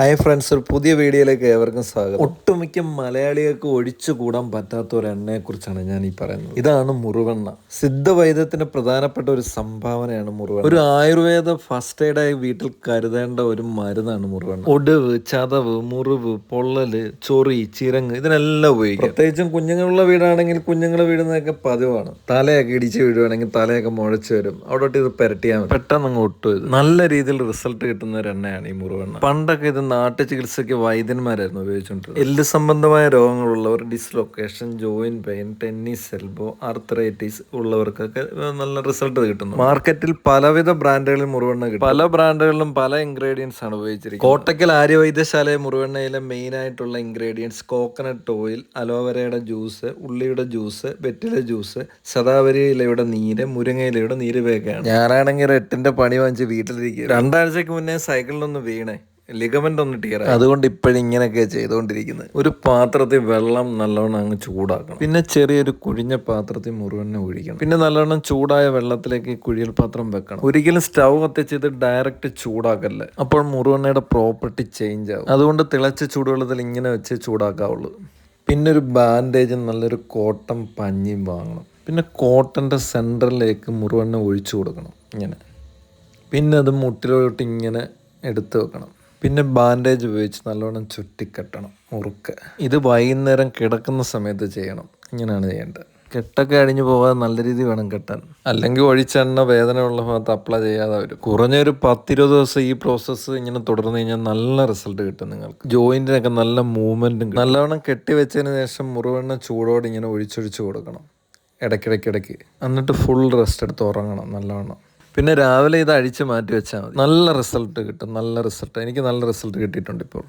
Hi friends ഒരു പുതിയ വീഡിയോയിലേക്ക് ഏവർക്കും സ്വാഗതം. ഒട്ടുമിക്ക മലയാളികൾക്ക് ഒഴിച്ചു കൂടാൻ പറ്റാത്ത ഒരു എണ്ണയെ കുറിച്ചാണ് ഞാൻ ഈ പറയുന്നത്. ഇതാണ് മുറിവെണ്ണ. സിദ്ധവൈദ്യത്തിന് പ്രധാനപ്പെട്ട ഒരു സംഭാവനയാണ് മുറിവെണ്ണ. ഒരു ആയുർവേദ ഫസ്റ്റ് എയ്ഡായി വീട്ടിൽ കരുതേണ്ട ഒരു മരുന്നാണ് മുറിവെണ്ണ. ഒടിവ് ചതവ് മുറിവ് പൊള്ളൽ ചൊറി ചിരങ്ങ് ഇതിനെല്ലാം ഉപയോഗിക്കും. പ്രത്യേകിച്ചും കുഞ്ഞുങ്ങളുള്ള വീടാണെങ്കിൽ കുഞ്ഞുങ്ങൾ വീടുന്നതൊക്കെ പതിവാണ്. തലയൊക്കെ ഇടിച്ച് വീഴുവാണെങ്കിൽ തലയൊക്കെ മുഴച്ചു വരും. അവിടോട്ട് ഇത് പെരട്ടിയാൽ പെട്ടെന്ന് അങ്ങ് ഒട്ടും നല്ല രീതിയിൽ റിസൾട്ട് കിട്ടുന്ന ഒരു എണ്ണയാണ് ഈ മുറിവെണ്ണ. പണ്ടൊക്കെ ഇത് നാട്ടു ചികിത്സയ്ക്ക് വൈദ്യന്മാരായിരുന്നു ഉപയോഗിച്ചുകൊണ്ടിരുന്നത്. എല്ല് സംബന്ധമായ രോഗങ്ങളുള്ളവർ dislocation joint pain tennis elbow arthritis ഉള്ളവർക്കൊക്കെ നല്ല റിസൾട്ട് കിട്ടുന്നു. മാർക്കറ്റിൽ പലവിധ ബ്രാൻഡുകളിൽ മുറിവെണ്ണ കിട്ടും പല ബ്രാൻഡുകളിലും പല ഇൻഗ്രീഡിയൻസ് ആണ് ഉപയോഗിച്ചിരിക്കുന്നത്. കോട്ടക്കൽ ആര്യവൈദ്യശാല മുറിവെണ്ണയിലെ മെയിൻ ആയിട്ടുള്ള ഇൻഗ്രീഡിയൻസ് കോക്കനട്ട് ഓയിൽ അലോവരയുടെ ജ്യൂസ് ഉള്ളിയുടെ ജ്യൂസ് വെറ്റില ജ്യൂസ് ശതാവരി ഇലയുടെ നീര് മുരിങ്ങ ഇലയുടെ നീര് ഇവയൊക്കെയാണ്. ഞാനാണെങ്കിൽ എട്ടിന്റെ പണി വാങ്ങിച്ച് വീട്ടിലിരിക്കുക രണ്ടാഴ്ചക്ക് മുന്നേ സൈക്കിളിലൊന്ന് വീണേ. ലിഗമെന്റ് ഒന്ന് ടീറ അതുകൊണ്ട് ഇപ്പോഴും ഇങ്ങനെയൊക്കെ ചെയ്തുകൊണ്ടിരിക്കുന്നത്. ഒരു പാത്രത്തിൽ വെള്ളം നല്ലോണം അങ്ങ് ചൂടാക്കണം. പിന്നെ ചെറിയൊരു കുഴിഞ്ഞ പാത്രത്തിൽ മുറിവെണ്ണ ഒഴിക്കണം. പിന്നെ നല്ലോണം ചൂടായ വെള്ളത്തിലേക്ക് ഈ കുഴിയൽ പാത്രം വെക്കണം. ഒരിക്കലും സ്റ്റൗ കത്തിച്ചത് ഡയറക്റ്റ് ചൂടാക്കല്ലേ. അപ്പോൾ മുറിവെണ്ണയുടെ പ്രോപ്പർട്ടി ചേഞ്ച് ആവും. അതുകൊണ്ട് തിളച്ച ചൂടുവെള്ളത്തിൽ ഇങ്ങനെ വെച്ച് ചൂടാക്കാവുള്ളൂ. പിന്നെ ഒരു ബാൻഡേജും നല്ലൊരു കോട്ടൺ പഞ്ഞിയും വാങ്ങണം. പിന്നെ കോട്ടന്റെ സെന്ററിലേക്ക് മുറിവെണ്ണ ഒഴിച്ചു കൊടുക്കണം. ഇങ്ങനെ. പിന്നെ അത് മുട്ടിലോട്ട് ഇങ്ങനെ എടുത്തു വെക്കണം. പിന്നെ ബാൻഡേജ് ഉപയോഗിച്ച് നല്ലോണം ചുറ്റിക്കെട്ടണം മുറുക്ക്. ഇത് വൈകുന്നേരം കിടക്കുന്ന സമയത്ത് ചെയ്യണം. ഇങ്ങനെയാണ് ചെയ്യേണ്ടത്. കെട്ടൊക്കെ അടിഞ്ഞു പോകാതെ നല്ല രീതി വേണം കെട്ടാൻ. അല്ലെങ്കിൽ ഒഴിച്ചെണ്ണ വേദനയുള്ള ഭാഗത്ത് അപ്ലൈ ചെയ്യാതെ വരും. കുറഞ്ഞൊരു പത്തിരുപത് ദിവസം ഈ പ്രോസസ്സ് ഇങ്ങനെ തുടർന്ന് കഴിഞ്ഞാൽ നല്ല റിസൾട്ട് കിട്ടും നിങ്ങൾക്ക്. ജോയിന്റിനൊക്കെ നല്ല മൂവ്മെന്റും നല്ലവണ്ണം കെട്ടി. വെച്ചതിന് ശേഷം മുറിവെണ്ണ ചൂടോടെ ഇങ്ങനെ ഒഴിച്ചൊഴിച്ച് കൊടുക്കണം. ഇടയ്ക്കിടയ്ക്കിടയ്ക്ക്. എന്നിട്ട് ഫുൾ റെസ്റ്റ് എടുത്ത് ഉറങ്ങണം നല്ലവണ്ണം പിന്നെ രാവിലെ ഇത് അഴിച്ച് മാറ്റി വെച്ചാൽ മതി. നല്ല റിസൾട്ട് കിട്ടും നല്ല റിസൾട്ട്. എനിക്ക് നല്ല റിസൾട്ട് കിട്ടിയിട്ടുണ്ട് ഇപ്പോൾ.